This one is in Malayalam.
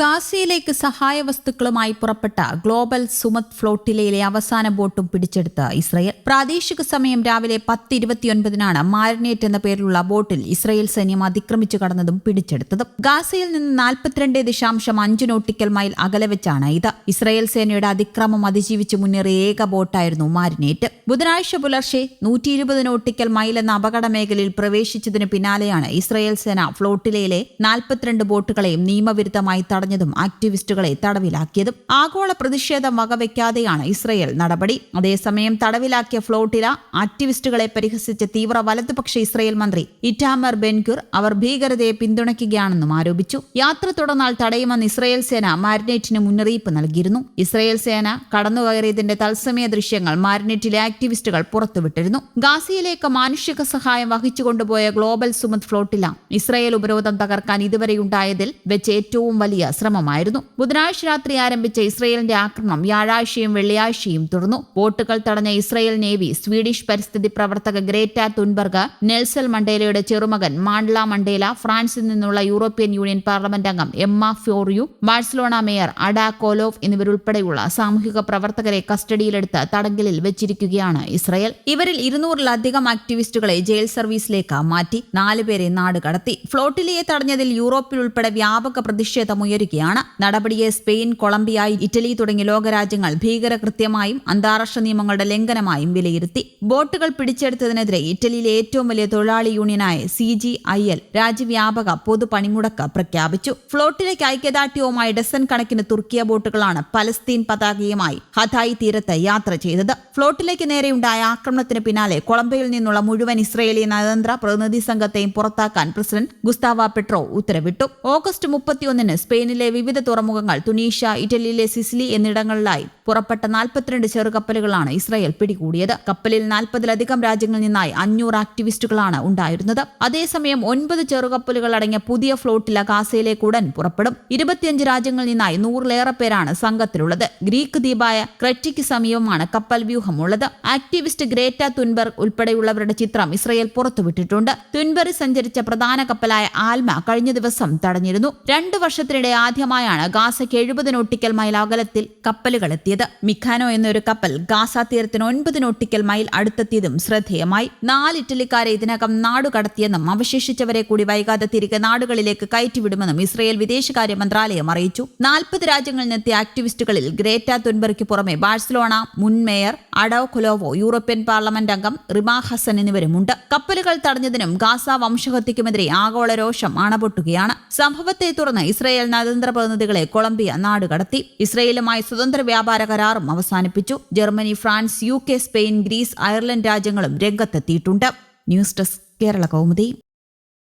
ഗാസയിലേക്ക് സഹായ വസ്തുക്കളുമായി പുറപ്പെട്ട ഗ്ലോബൽ സുമത് ഫ്ലോട്ടിലയിലെ അവസാന ബോട്ടും പിടിച്ചെടുത്ത് ഇസ്രയേൽ. പ്രാദേശിക സമയം രാവിലെ പത്ത് ഇരുപത്തിയൊൻപതിനാണ് മാരിനേറ്റ് എന്ന പേരിലുള്ള ബോട്ടിൽ ഇസ്രയേൽ സൈന്യം അതിക്രമിച്ചു കടന്നതും പിടിച്ചെടുത്തതും. ഗാസയിൽ നിന്ന് നാൽപ്പത്തിരണ്ട് ദശാംശം അഞ്ച് നോട്ടിക്കൽ മൈൽ അകലെ വെച്ചാണ് ഇത്. ഇസ്രയേൽ സേനയുടെ അതിക്രമം അതിജീവിച്ച് മുന്നേറിയ ഏക ബോട്ടായിരുന്നു മാരിനേറ്റ്. ബുധനാഴ്ച പുലർച്ചെ നൂറ്റി ഇരുപത് നോട്ടിക്കൽ മൈൽ എന്ന അപകട മേഖലയിൽ പ്രവേശിച്ചതിന് പിന്നാലെയാണ് ഇസ്രയേൽ സേന ഫ്ലോട്ടിലയിലെ നാൽപ്പത്തിരണ്ട് ബോട്ടുകളെയും നിയമവിരുദ്ധമായി തടഞ്ഞതും ആക്ടിവിസ്റ്റുകളെ തടവിലാക്കിയതും ആഗോള പ്രതിഷേധം വകവയ്ക്കാതെയാണ് ഇസ്രയേൽ നടപടി. അതേസമയം തടവിലാക്കിയ ഫ്ലോട്ടില ആക്ടിവിസ്റ്റുകളെ പരിഹസിച്ച തീവ്ര വലതുപക്ഷ ഇസ്രയേൽ മന്ത്രി ഇറ്റാമർ ബെൻഗുർ അവർ ഭീകരതയെ പിന്തുണയ്ക്കുകയാണെന്നും ആരോപിച്ചു. യാത്ര തുടർന്നാൽ തടയുമെന്ന് ഇസ്രയേൽ സേന മാരിനേറ്റിന് മുന്നറിയിപ്പ് നൽകിയിരുന്നു. ഇസ്രയേൽ സേന കടന്നുകയറിയതിന്റെ തത്സമയ ദൃശ്യങ്ങൾ മാരിനേറ്റിലെ ആക്ടിവിസ്റ്റുകൾ പുറത്തുവിട്ടിരുന്നു. ഗാസയിലേക്ക് മാനുഷിക സഹായം വഹിച്ചുകൊണ്ടുപോയ ഗ്ലോബൽ സുമത് ഫ്ലോട്ടില ഇസ്രയേൽ ഉപരോധം തകർക്കാൻ ഇതുവരെയുണ്ടായതിൽ വെച്ച് ഏറ്റവും വലിയ ശ്രമമായിരുന്നു ബുധനാഴ്ച രാത്രി ആരംഭിച്ച ഇസ്രയേലിന്റെ ആക്രമണം വ്യാഴാഴ്ചയും വെള്ളിയാഴ്ചയും തുടർന്നു. ബോട്ടുകൾ തടഞ്ഞ ഇസ്രയേൽ നേവി സ്വീഡിഷ് പരിസ്ഥിതി പ്രവർത്തക ഗ്രേറ്റ തുൻബർഗ് നെൽസൽ മണ്ടേലയുടെ ചെറുമകൻ മാണ്ട്ല മണ്ടേല ഫ്രാൻസിൽ നിന്നുള്ള യൂറോപ്യൻ യൂണിയൻ പാർലമെന്റ് അംഗം Emma Fourreau Barcelona mayor Ada Colau എന്നിവരുൾപ്പെടെയുള്ള സാമൂഹിക പ്രവർത്തകരെ കസ്റ്റഡിയിലെടുത്ത് തടങ്കലിൽ വെച്ചിരിക്കുകയാണ് ഇസ്രയേൽ. ഇവരിൽ ഇരുന്നൂറിലധികം ആക്ടിവിസ്റ്റുകളെ ജയിൽ സർവീസിലേക്ക് മാറ്റി നാലുപേരെ നാട് കടത്തി. ഫ്ലോട്ടിലിയെ തടഞ്ഞതിൽ യൂറോപ്പിൽ ഉൾപ്പെടെ വ്യാപക പ്രതിഷേധമുയരുകയാണ് നടപടിയെ സ്പെയിൻ കൊളംബിയ ഇറ്റലി തുടങ്ങിയ ലോകരാജ്യങ്ങൾ ഭീകരകൃത്യമായും അന്താരാഷ്ട്ര നിയമങ്ങളുടെ ലംഘനമായും വിലയിരുത്തി. ബോട്ടുകൾ പിടിച്ചെടുത്തതിനെതിരെ ഇറ്റലിയിലെ ഏറ്റവും വലിയ തൊഴിലാളി യൂണിയനായ സി ജി ഐ എൽ രാജ്യവ്യാപക പൊതു പണിമുടക്ക് പ്രഖ്യാപിച്ചു. ഫ്ലോട്ടിലേക്ക് ഐക്യദാർഢ്യവുമായി ഡസൻ കണക്കിന് തുർക്കിയ ബോട്ടുകളാണ് പലസ്തീൻ പതാകയുമായി ഹതായി തീരത്ത് യാത്ര ചെയ്തത്. ഫ്ലോട്ടിലേക്ക് നേരെയുണ്ടായ ആക്രമണത്തിന് പിന്നാലെ കൊളംബിയയിൽ നിന്നുള്ള മുഴുവൻ ഇസ്രയേലി നയതന്ത്ര പ്രതിനിധി സംഘത്തെയും പുറത്താക്കാൻ പ്രസിഡന്റ് ഗുസ്താവ പെട്രോ ഉത്തരവിട്ടു. ഓഗസ്റ്റ് മുപ്പത്തിയൊന്നിന് സ്പെയിനിലെ വിവിധ തുറമുഖങ്ങൾ തുനീഷ്യ ഇറ്റലിയിലെ സിസിലി എന്നിടങ്ങളിലായി. പുറപ്പെട്ട നാൽപ്പത്തിരണ്ട് ചെറുകപ്പലുകളാണ് ഇസ്രായേൽ പിടികൂടിയത്. കപ്പലിൽ നാൽപ്പതിലധികം രാജ്യങ്ങളിൽ നിന്നായി അഞ്ഞൂറ് ആക്ടിവിസ്റ്റുകളാണ് ഉണ്ടായിരുന്നത്. അതേസമയം ഒൻപത് ചെറുകപ്പലുകൾ അടങ്ങിയ പുതിയ ഫ്ലോട്ടില ഗാസയിലേക്ക് ഉടൻ പുറപ്പെടും. ഇരുപത്തിയഞ്ച് രാജ്യങ്ങളിൽ നിന്നായി നൂറിലേറെ പേരാണ് സംഘത്തിലുള്ളത്. ഗ്രീക്ക് ദ്വീപായ ക്രെറ്റിക്ക് സമീപമാണ് കപ്പൽ വ്യൂഹമുള്ളത്. ആക്ടിവിസ്റ്റ് ഗ്രേറ്റ തുൻബർഗ് ഉൾപ്പെടെയുള്ളവരുടെ ചിത്രം ഇസ്രയേൽ പുറത്തുവിട്ടിട്ടുണ്ട്. തുൻബറി സഞ്ചരിച്ച പ്രധാന കപ്പലായ ആൽമ കഴിഞ്ഞ ദിവസം തടഞ്ഞിരുന്നു. രണ്ടു വർഷത്തിനിടെ ആദ്യമായാണ് ഗാസയ്ക്ക് എഴുപത് നോട്ടിക്കൽ മൈൽ അകലത്തിൽ കപ്പലുകൾ എത്തിയത്. മിഖാനോ എന്നൊരു കപ്പൽ ഗാസ തീരത്തിന് ഒൻപത് നോട്ടിക്കൽ മൈൽ അടുത്തെത്തിയതും ശ്രദ്ധേയമായി. നാല് ഇറ്റലിക്കാരെ ഇതിനകം നാടുകടത്തിയെന്നും അവശേഷിച്ചവരെ കൂടി വൈകാതെ തിരികെ നാടുകളിലേക്ക് കയറ്റിവിടുമെന്നും ഇസ്രയേൽ വിദേശകാര്യ മന്ത്രാലയം അറിയിച്ചു. നാൽപ്പത് രാജ്യങ്ങളിൽ നിന്നെത്തിയ ആക്ടിവിസ്റ്റുകളിൽ ഗ്രേറ്റ തുൻബർക്ക് പുറമെ ബാഴ്സലോണ മുൻ mayor Ada Colau European parliament അംഗം റിമാ ഹസൻ എന്നിവരുമുണ്ട്. കപ്പലുകൾ തടഞ്ഞതിനും ഗാസ വംശഹത്യക്കുമെതിരെ ആഗോള രോഷം അണപൊട്ടുകയാണ് സംഭവത്തെ തുടർന്ന് ഇസ്രയേൽ നയതന്ത്ര പ്രതിനിധികളെ കൊളംബിയ നാടുകടത്തി. ഇസ്രയേലുമായി സ്വതന്ത്ര വ്യാപാര കരാറും അവസാനിപ്പിച്ചു. ജർമ്മനി ഫ്രാൻസ് യു സ്പെയിൻ ഗ്രീസ് അയർലൻഡ് രാജ്യങ്ങളും രംഗത്തെത്തിയിട്ടുണ്ട്. News desk Kerala Kaumudi.